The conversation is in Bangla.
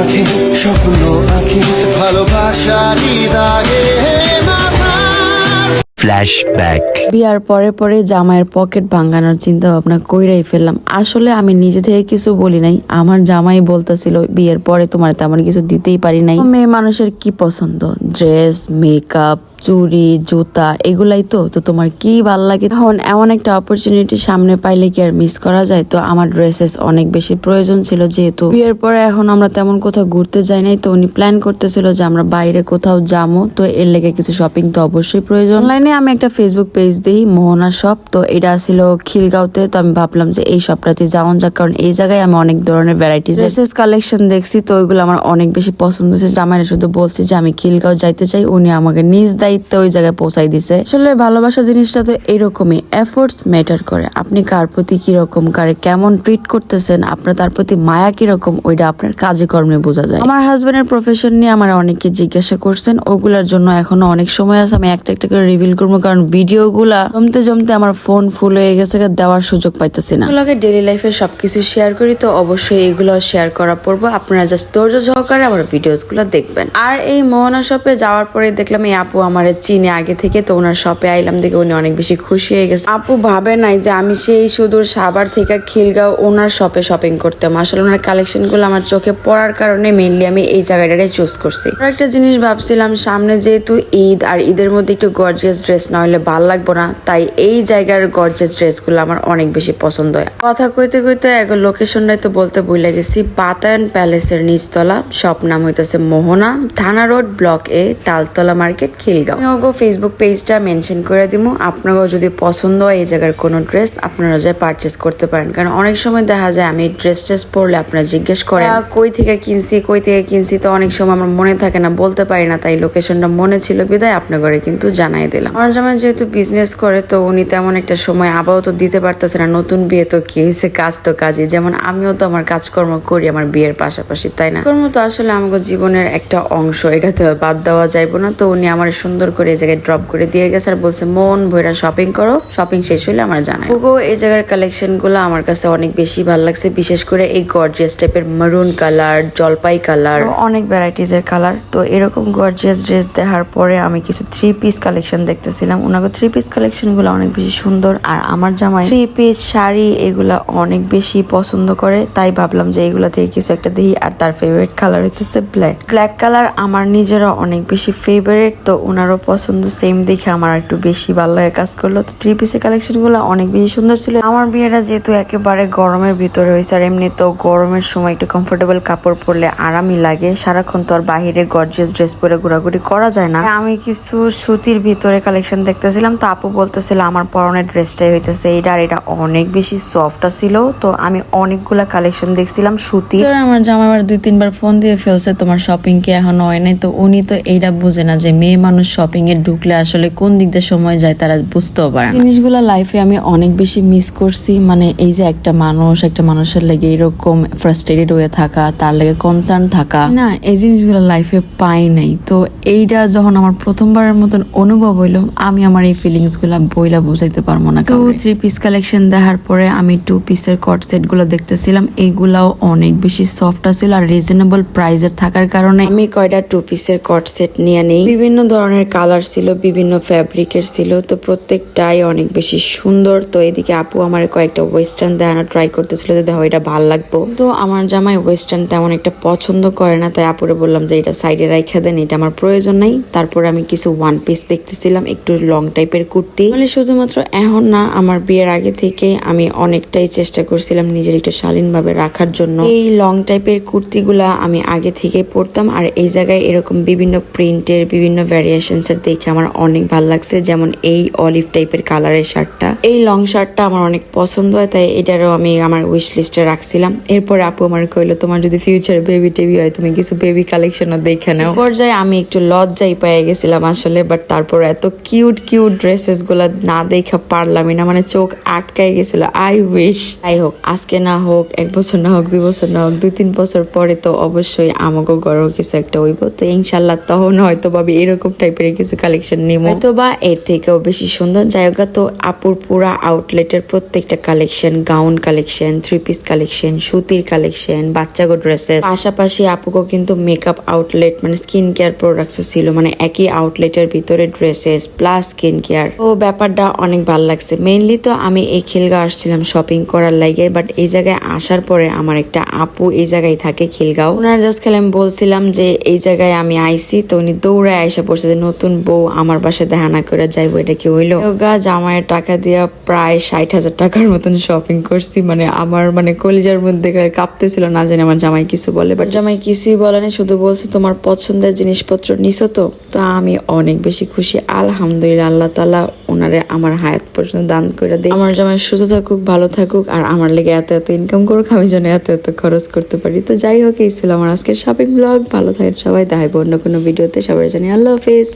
পাখি স্বপ্ন আঁকি ভালোবাসারি দাগে ফ্ল্যাশব্যাক বিয়ার পরে পরে জামাইয়ের পকেট ভাঙানোর চিন্তা ভাবনা কইরাই ফেললাম। আসলে আমি নিজে থেকে কিছু বলি নাই। আমার জামাই বলতেছিল, বিয়ের পরে তোমার তেমন কিছু দিতেই পারি নাই। মেয়ে মানুষের কি পছন্দ? ড্রেস মেকআপ চুড়ি, জুতা, এগুলাই তো? তো তোমার কি ভালো লাগে? এখন এমন একটা অপরচুনিটি সামনে পাইলে কি আর মিস করা যায়? তো আমার ড্রেসেস অনেক বেশি প্রয়োজন ছিল যেহেতু। বিয়ের পরে এখন আমরা তেমন কোথাও ঘুরতে যাই নাই। তো উনি প্ল্যান করতেছিল যে আমরা বাইরে কোথাও যাব তো এর লেগে কিছু শপিং তো অবশ্যই প্রয়োজন। অনলাইনে আমি একটা ফেসবুক পেজ দিই মোহনা শপ তো এটা ছিল খিলগাঁওতে। তো আমি ভাবলাম যে এই শপটাতে যাওয়ান যাক, কারণ এই জায়গায় আমি অনেক ধরনের ভ্যারাইটিস ড্রেসেস কালেকশন দেখছি, তো ওইগুলো আমার অনেক বেশি পছন্দ হয়েছে। জামাইরা শুধু বলছি যে, আমি খিলগাঁও যাইতে চাই। উনি আমাকে নিজ দায়িত্বে ওই জায়গায় পৌঁছাই দিছে। আসলে ভালোবাসা জিনিসটা তো এরকমই এফোর্টস ম্যাটার করে। আপনি কার প্রতি কীরকম, কারে কেমন ট্রিট করতেছেন, আপনার তার প্রতি মায়া কীরকম, ওইটা আপনার কাজে কর্মে বোঝা যায়। আমার হাজবেন্ডের প্রফেশন নিয়ে আমার অনেকে জিজ্ঞাসা করছেন, ওগুলার জন্য এখনও অনেক সময় আছে, আমি একটা একটা করে রিভিল করব, কারণ ভিডিও গুলা জমতে জমতে আমার ফোন ফুল হয়ে গেছে দেওয়ার সুযোগ পাইতেছি না। এগুলোকে ডেলি লাইফে সবকিছু শেয়ার করি, তো অবশ্যই এগুলো শেয়ার করা পড়ব। আপনারা জাস্ট ধৈর্য সহকারে আমার ভিডিওসগুলো দেখবেন। আর এই মোহনা শপে যাওয়ার পরে দেখলাম এই আপু আমার চিনে আগে থেকে, তো ওনার শপে আইলাম দেখে উনি অনেক বেশি খুশি হয়ে গেছে। আপু ভাবে নাই যে আমি সেই সুদূর সাবার থেকে খিলগাঁও ওনার শপে শপিং করতাম। আসলে ওনার কালেকশনগুলো আমার চোখে পড়ার কারণে মেনলি আমি এই জায়গাটাই চুজ করছি। একটা জিনিস ভাবছিলাম, সামনে যেহেতু ঈদ, আর ঈদের মধ্যে একটু গর্জিয়াস ড্রেস না হলে ভালো লাগবো না। তাই এই জায়গার গর্জিয়াস ড্রেসগুলো আমার অনেক বেশি পছন্দ হয়। কথা কইতে কইতে এক লোকেশনটাই তো বলতে ভুলে গেছি। বাতায়ন প্যালেসের নিচতলা সব নাম হইতেছে Mohona, Thana road block A, Taltala market Khilgaon. Facebook পেজটা মেনশন করে দিব আপনারাও যদি পছন্দ হয় এই জায়গার কোনো ড্রেস আপনারা যায় পারচেস করতে পারেন। কারণ অনেক সময় দেখা যায় আমি ড্রেস ট্রেস পরলে আপনারা জিজ্ঞেস করে কই থেকে কিনছি, কই থেকে কিনছি তো অনেক সময় আমার মনে থাকে না, বলতে পারি না। তাই লোকেশনটা মনে ছিল, বিদায় আপনার ঘরে কিন্তু জানাই দিলাম। আমার জামাই যেহেতু বিজনেস করে, তো উনি তেমন একটা সময় আবারও তো দিতে পারতেছে না। নতুন বিয়ে তো কি হয়েছে কাজ তো কাজই। যেমন আমিও তো আমার কাজকর্ম করি, আমার বিয়ের পাশাপাশি, তাই না? কর্ম তো আসলে আমাকে জীবনের একটা অংশ এটা তো বাদ দেওয়া যাইবো না। তো উনি আমার সুন্দর করে এই জায়গায় ড্রপ করে দিয়ে গেছে আর বলছে, মন ভৈরা শপিং করো শপিং শেষ হলে আমার জানাই ওগো, এই জায়গার কালেকশনগুলো আমার কাছে অনেক বেশি ভালো লাগছে, বিশেষ করে এই গর্জিয়াস টাইপের মারুন কালার জলপাই কালার অনেক ভ্যারাইটিস এর কালার তো এরকম গর্জিয়াস ড্রেস দেখার পরে আমি কিছু থ্রি পিস কালেকশন দেখতেছিলাম। ওনাকে থ্রি পিস কালেকশনগুলো অনেক বেশি সুন্দর। আর আমার জামাই থ্রি পিস শাড়ি এগুলা অনেক বেশি পছন্দ করে। তাই ভাবলাম যে এগুলা থেকে কিছু একটা দেখি আর তার ফেভারিট কালার হইতেছে ব্ল্যাক ব্ল্যাক কালার আমার নিজেরও অনেক বেশি ফেভারিট তো ওনারও পছন্দ সেম দেখে আমার একটু বেশি ভালো লাগে কাজ করল। তো থ্রি পিসের কালেকশনগুলো অনেক বেশি সুন্দর ছিল। আমার বিয়েটা যেহেতু একেবারে গরমের ভিতরে হয়েছে, আর এমনি তো গরমের সময় একটু কমফোর্টেবল কাপড় পরলে আরামই লাগে। সারাক্ষণ তো আর বাহিরে গর্জিয়াস ড্রেস পরে ঘোরাঘুরি করা যায় না। আমি কিছু সুতির ভিতরে কালেকশন দেখতেছিলাম তো আপু বলতেছিল আমার পরনের ড্রেসটাই হইতেছে এটা আর এটা অনেক বেশি সফট ছিল। তো আমি অনেকগুলা কালেকশন দেখছিলাম সুতির। আমার জামা আবার দুই তিনবার ফোন দিয়ে ফেলছে তোমার শপিং কি এখনও হয় নাই? তো উনি তো এইটা বুঝে না যে মেয়ে মানুষ শপিং এ ঢুকলে আসলে কোন দিক দিয়ে সময় যায় তারা বুঝতেও পারে না। জিনিসগুলা লাইফে আমি অনেক বেশি মিস করছি মানে এই যে একটা মানুষ একটা মানুষের লেগে এরকম ফ্রাস্ট্রেটেড হয়ে থাকা তার লেগে কনসার্ন থাকা না এই জিনিসগুলো লাইফে পাই নাই। তো এইটা যখন আমার প্রথমবারের মতন অনুভব হইল আমি আমার এই ফিলিংসগুলা বইলা বুঝাইতে পারব না টু থ্রি পিস কালেকশন দেখার পরে আমি টু পিসের কট সেটগুলো দেখতেছিলাম। এইগুলাও অনেক বেশি সফট আছিল আর রিজনেবল প্রাইজের থাকার কারণে আমি কয়টা টু পিসের কট সেট নিয়ে নেই। বিভিন্ন ধরনের কালার ছিল বিভিন্ন ফ্যাব্রিকের ছিল তো প্রত্যেকটাই অনেক বেশি সুন্দর। তো এদিকে আপু আমার কয়েকটা ওয়েস্টার্ন দেখানো ট্রাই করতেছিল যে দেখো এটা ভালো লাগবো। তো আমার জামাই ওয়েস্টার্ন তেমন একটা পছন্দ করে না তাই আপুরে বললাম যে এটা সাইডে রাইখা দেন এটা আমার প্রয়োজন নাই। তারপর আমি কিছু ওয়ান পিস দেখতেছিলাম। একটু লং টাইপের কুর্তি। মানে শুধুমাত্র এখন না, আমার বিয়ের আগে থেকে আমি অনেকটাই চেষ্টা করছিলাম নিজের একটু শালীনভাবে রাখার জন্য। এই লং টাইপের কুর্তিগুলা আমি আগে থেকে পরতাম, আর এই জায়গায় এরকম বিভিন্ন প্রিন্টের, বিভিন্ন ভ্যারিয়েশনস এর দেখে আমার অনেক ভালো লাগছে, যেমন এই অলিভ টাইপের কালারের শার্টটা। এই লং শার্টটা আমার অনেক পছন্দ হয়, তাই এটারও আমি আমার উইশ লিস্টে রাখছিলাম। এরপর আপু আমার কইলো, তোমার যদি ফিউচারে বেবি টেবি হয়, তুমি কিছু বেবি কালেকশনও দেখে নাও। পর্যায়ে আমি একটু লজ্জাই পেয়ে গেছিলাম আসলে বাট তারপর এত কিউট কিউট ড্রেসেসগুলা না দেখা পারলামই না। মানে চোখ আটকাই গেছিল। আই উইশ যাই হোক আজকে না হোক এক বছর না হোক দুই বছর না হোক দুই তিন বছর পরে তো অবশ্যই আমাকে গরম কিছু একটা হইব। তো ইনশাল্লাহ তখন হয়তো ভাবি এরকম টাইপের কিছু কালেকশন নিব হয়তো বা এর থেকেও বেশি সুন্দর। যাই হোক গা, তো আপুর পুরা আউটলেটের প্রত্যেকটা collection gown collection three piece collection সুতির কালেকশন বাচ্চাগো ড্রেসেস পাশাপাশি আপুকে কিন্তু মেকআপ আউটলেট মানে স্কিন কেয়ার প্রোডাক্টসও ছিল। মানে একই আউটলেটের ভিতরে ড্রেসেস প্লাস স্কিন কেয়ার তো ব্যাপারটা অনেক ভালো লাগছে। মেইনলি তো আমি এই খিলগাঁও আসছিলাম শপিং করার লাগে বাট এই জায়গায় আসার পরে আমার একটা আপু এই জায়গায় থাকে খিলগাঁও। ওনার জাস্ট খালি আমি বলছিলাম যে, এই জায়গায় আমি আইছি তো উনি দৌড়ায় আইসা পড়ছে যে, নতুন বউ আমার বাসায় দেখা না করে যাইবো, এটা কি হইল? গা জামাইয়ের টাকা দিয়া প্রায় ষাট হাজার টাকার মতন শপিং করছি। মানে আমার মানে কলিজার মধ্যে কাঁপতেছিল, না জানি আমার জামাই কিছু বলে বাট জামাই কিছুই বলেনি শুধু বলছে, তোমার পছন্দের জিনিসপত্র নিছো তো? তা আমি অনেক বেশি খুশি। আলহামদুলিল্লাহ, আল্লাহ তালা ওনারে আমার হায়াত পর্যন্ত দান করে দেয় আমার জামাই সুস্থ থাকুক, ভালো থাকুক, আর আমার লেগে এত এত ইনকাম করুক, আমি যেন এত এত খরচ করতে পারি। তো যাই হোক, এই ছিল আমার আজকের শপিং ব্লগ ভালো থাকেন সবাই দেখাবো অন্য কোনো ভিডিওতে সবাই জানি আল্লাহ হাফিজ।